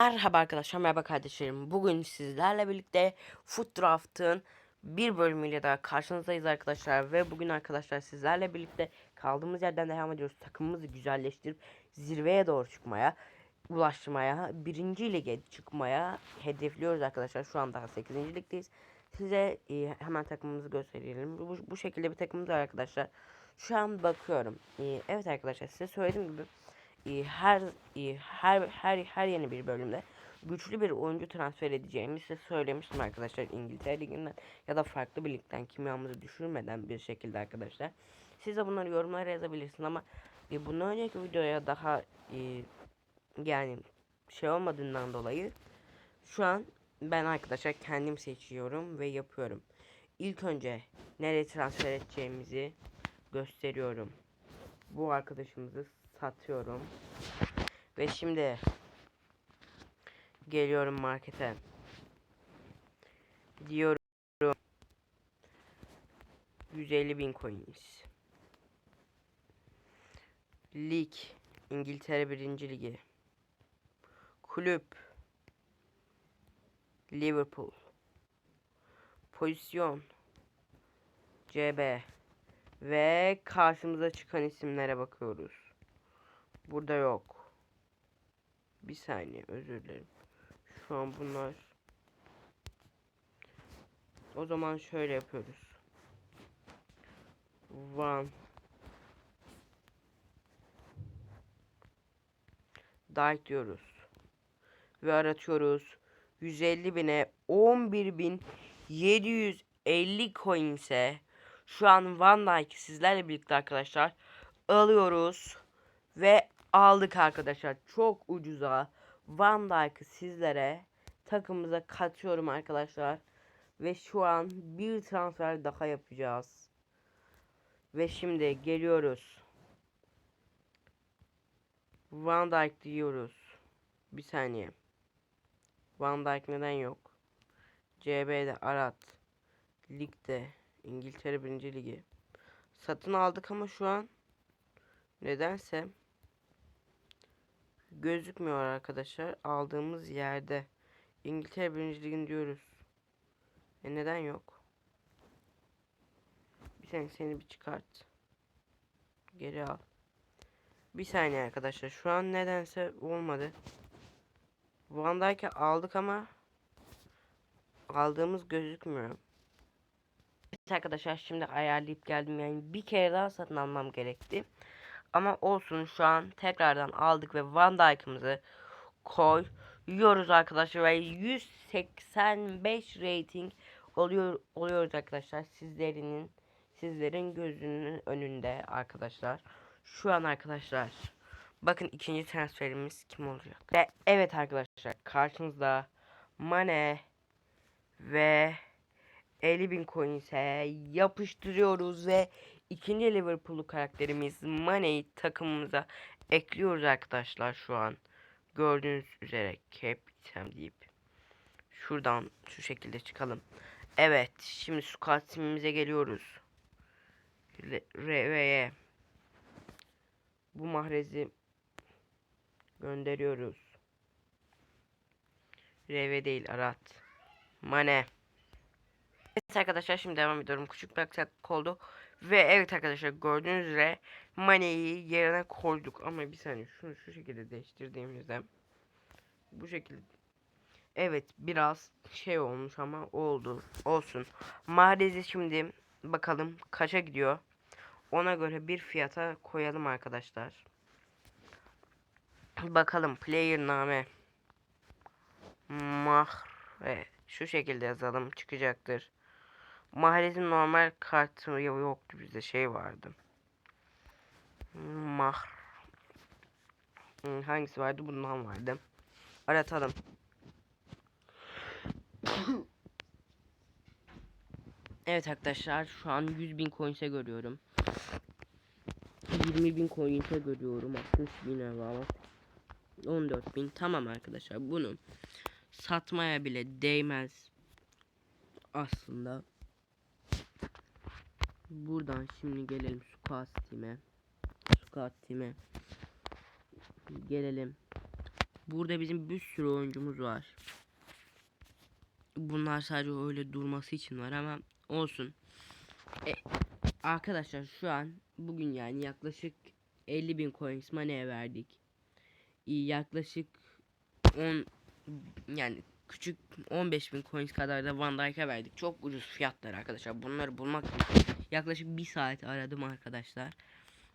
Merhaba arkadaşlar, merhaba kardeşlerim. Bugün sizlerle birlikte Foot Draft'ın bir bölümüyle daha karşınızdayız arkadaşlar. Ve bugün arkadaşlar sizlerle birlikte kaldığımız yerden devam ediyoruz. Takımımızı güzelleştirip zirveye doğru çıkmaya, ulaşmaya, birinci lige çıkmaya hedefliyoruz arkadaşlar. Şu an daha 8. ligdeyiz. Size e, hemen takımımızı gösterelim. Bu, bu şekilde bir takımımız var arkadaşlar. Şu an bakıyorum. E, evet arkadaşlar size söylediğim gibi her e, her her her yeni bir bölümde güçlü bir oyuncu transfer edeceğimi size söylemiştim arkadaşlar İngiltere liginden ya da farklı bir ligden kimyamızı düşürmeden bir şekilde arkadaşlar. Siz de bunları yorumlara yazabilirsiniz ama e, bundan önceki videoya daha e, yani şey olmadığından dolayı şu an ben arkadaşlar kendim seçiyorum ve yapıyorum. İlk önce nereye transfer edeceğimizi gösteriyorum. Bu arkadaşımızı satıyorum. Ve şimdi geliyorum markete. Diyorum 150 bin coins. Lig İngiltere 1. Ligi. Kulüp Liverpool. Pozisyon CB ve karşımıza çıkan isimlere bakıyoruz. Burada yok. Bir saniye özür dilerim. Şu an bunlar. O zaman şöyle yapıyoruz. One. Dark diyoruz. Ve aratıyoruz. 150 bine 11.750 coins'e şu an Van Dijk sizlerle birlikte arkadaşlar alıyoruz ve aldık arkadaşlar. Çok ucuza Van Dijk'ı sizlere takımımıza katıyorum arkadaşlar. Ve şu an bir transfer daha yapacağız. Ve şimdi geliyoruz. Van Dijk diyoruz. Bir saniye. Van Dijk neden yok? CB'de Arat. Ligde. İngiltere 1. Ligi. Satın aldık ama şu an nedense gözükmüyor arkadaşlar. Aldığımız yerde İngiltere 1. Ligin diyoruz. E neden yok? Bir saniye seni bir çıkart. Geri al. Bir saniye arkadaşlar. Şu an nedense olmadı. Van Dijk'ı aldık ama aldığımız gözükmüyor. Arkadaşlar şimdi ayarlayıp geldim yani bir kere daha satın almam gerekti. Ama olsun şu an tekrardan aldık ve Van Dijk'ımızı koyuyoruz arkadaşlar ve 185 rating oluyor oluyoruz arkadaşlar sizlerinin sizlerin gözünün önünde arkadaşlar. Şu an arkadaşlar bakın ikinci transferimiz kim olacak? Ve evet arkadaşlar karşınızda Mane ve 50 bin coins'e yapıştırıyoruz ve ikinci Liverpool'lu karakterimiz Mane'yi takımımıza ekliyoruz arkadaşlar şu an. Gördüğünüz üzere Captain deyip şuradan şu şekilde çıkalım. Evet şimdi squad simimize geliyoruz. RV'ye bu mahrezi gönderiyoruz. RV değil Arat. Mane. Evet arkadaşlar şimdi devam ediyorum. Küçük bir aksaklık oldu. Ve evet arkadaşlar gördüğünüz üzere Mane'yi yerine koyduk. Ama bir saniye şunu şu şekilde değiştirdiğimizde bu şekilde Evet biraz şey olmuş ama oldu. Olsun. Mahrezi şimdi bakalım kaça gidiyor. Ona göre bir fiyata koyalım arkadaşlar. Bakalım player name. Mahre. Şu şekilde yazalım çıkacaktır. Mahrez'in normal kartı yoktu bizde şey vardı. Mah. Hangisi vardı? Bundan vardı. Aratalım. evet arkadaşlar şu an 100 bin coins'e görüyorum. 20 bin coins'e görüyorum. 60 bin var. 14 bin. Tamam arkadaşlar bunu satmaya bile değmez. Aslında. Buradan şimdi gelelim squad team'e. Squad team'e. Gelelim. Burada bizim bir sürü oyuncumuz var. Bunlar sadece öyle durması için var ama olsun. E, arkadaşlar şu an bugün yani yaklaşık 50 bin coins money'e verdik. E, yaklaşık 10 yani küçük 15 bin coins kadar da Van Dijk'a verdik. Çok ucuz fiyatlar arkadaşlar. Bunları bulmak yaklaşık bir saat aradım arkadaşlar.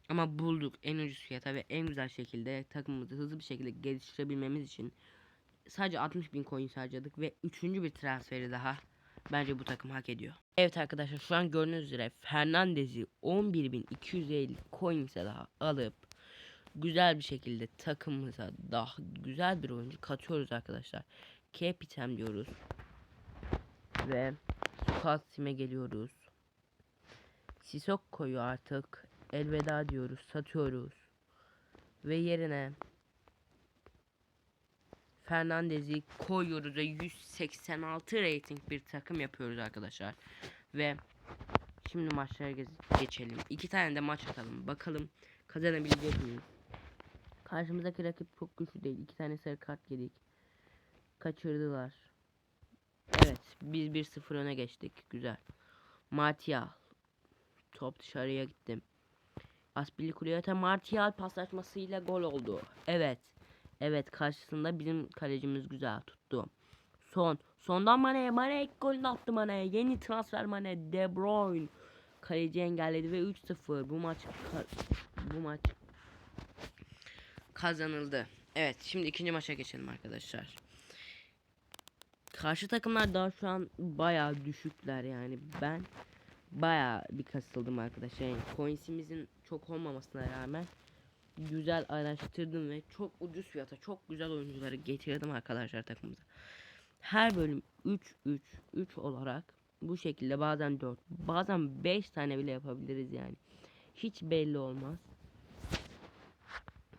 Ama bulduk en ucuz fiyata ve en güzel şekilde takımımızı hızlı bir şekilde geliştirebilmemiz için sadece 60 bin coin harcadık ve üçüncü bir transferi daha bence bu takım hak ediyor. Evet arkadaşlar şu an gördüğünüz üzere Fernandez'i 11.250 coins'e daha alıp güzel bir şekilde takımımıza daha güzel bir oyuncu katıyoruz arkadaşlar. Capitem diyoruz. Ve Squad Sim'e geliyoruz. Sisokko'yu artık elveda diyoruz, satıyoruz. Ve yerine Fernandez'i koyuyoruz ve 186 rating bir takım yapıyoruz arkadaşlar. Ve şimdi maçlara geçelim. İki tane de maç atalım. Bakalım kazanabilecek miyiz? Karşımızdaki rakip çok güçlü değil. İki tane sarı kart yedik. Kaçırdılar. Evet, biz 1-0 öne geçtik. Güzel. Martial. Top dışarıya gittim. Aspilicueta Martial paslaşmasıyla gol oldu. Evet. Evet karşısında bizim kalecimiz güzel tuttu. Son. Sondan Mane'ye. Mane ilk golünü attı Mane'ye. Yeni transfer Mane. De Bruyne. Kaleci engelledi ve 3-0. Bu maç bu maç kazanıldı. Evet şimdi ikinci maça geçelim arkadaşlar. Karşı takımlar daha şu an bayağı düşükler yani. Ben bayağı bir kasıldım arkadaşlar. Yani coins'imizin çok olmamasına rağmen güzel araştırdım ve çok ucuz fiyata çok güzel oyuncuları getirdim arkadaşlar takımımıza. Her bölüm 3 3 3 olarak bu şekilde bazen 4 bazen 5 tane bile yapabiliriz yani. Hiç belli olmaz.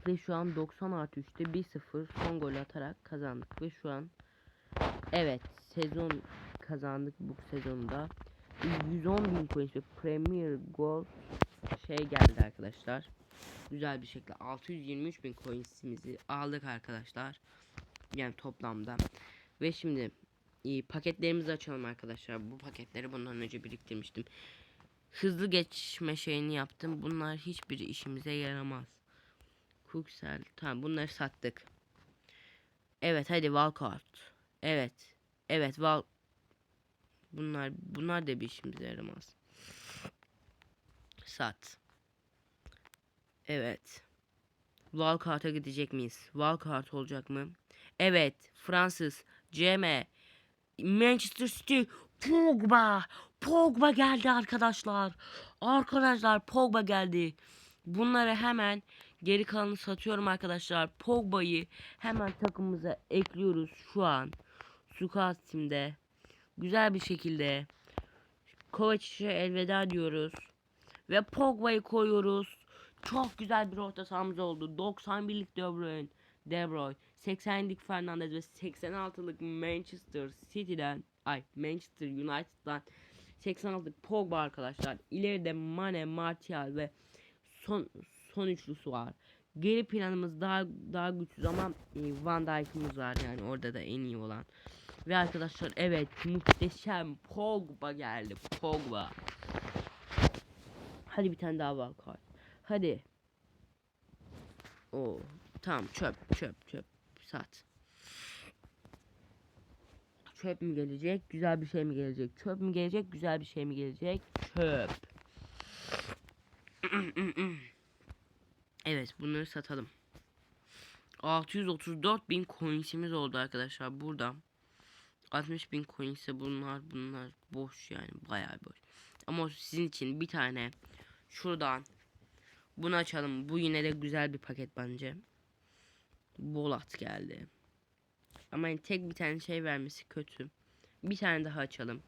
Ve şu an 90 artı 3'te 1-0 son gol atarak kazandık ve şu an evet sezon kazandık bu sezonda. 110 bin coins ve Premier Gold şey geldi arkadaşlar. Güzel bir şekilde 623 bin coinsimizi aldık arkadaşlar. Yani toplamda. Ve şimdi iyi paketlerimizi açalım arkadaşlar. Bu paketleri bundan önce biriktirmiştim. Hızlı geçme şeyini yaptım. Bunlar hiçbiri işimize yaramaz. Cooksel tamam bunları sattık. Evet hadi Valkart evet evet Val bunlar bunlar da bir işimize yaramaz sat Evet. Valkart'a gidecek miyiz? Valkart olacak mı? Evet. Fransız. CM. Manchester City. Pogba. Pogba geldi arkadaşlar. Arkadaşlar Pogba geldi. Bunları hemen geri kalanı satıyorum arkadaşlar. Pogba'yı hemen takımımıza ekliyoruz şu an. Team'de. Güzel bir şekilde. Kovacic'e elveda diyoruz. Ve Pogba'yı koyuyoruz. Çok güzel bir orta sahamız oldu. 91'lik De Bruyne, De Bruyne, 80'lik Fernandes ve 86'lık Manchester City'den, ay Manchester United'dan 86'lık Pogba arkadaşlar. İleride Mane, Martial ve son son üçlüsü var. Geri planımız daha daha güçsüz ama e, Van Dijk'ımız var yani orada da en iyi olan. Ve arkadaşlar evet muhteşem Pogba geldi. Pogba. Hadi bir tane daha var kart. Hadi. O tamam çöp çöp çöp sat. Çöp mü gelecek? Güzel bir şey mi gelecek? Çöp mü gelecek? Güzel bir şey mi gelecek? Çöp. evet bunları satalım. 634 bin coinsimiz oldu arkadaşlar burada. 60 bin coins'e bunlar bunlar boş yani bayağı boş. Ama sizin için bir tane şuradan bunu açalım. Bu yine de güzel bir paket bence. Bolat geldi. Ama yani tek bir tane şey vermesi kötü. Bir tane daha açalım.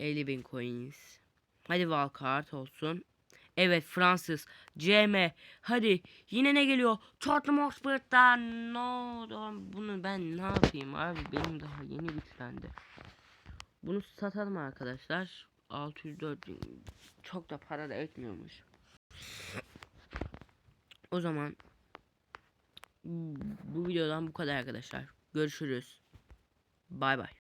50 bin coins. Hadi Valkart olsun. Evet Fransız. CM. Hadi yine ne geliyor? Tottenham Hotspur'dan. No. Bunu ben ne yapayım abi? Benim daha yeni güçlendi. Bunu satalım arkadaşlar. 604 bin. Çok da para da etmiyormuş. O zaman Bu videodan bu kadar arkadaşlar. Görüşürüz. Bay bay.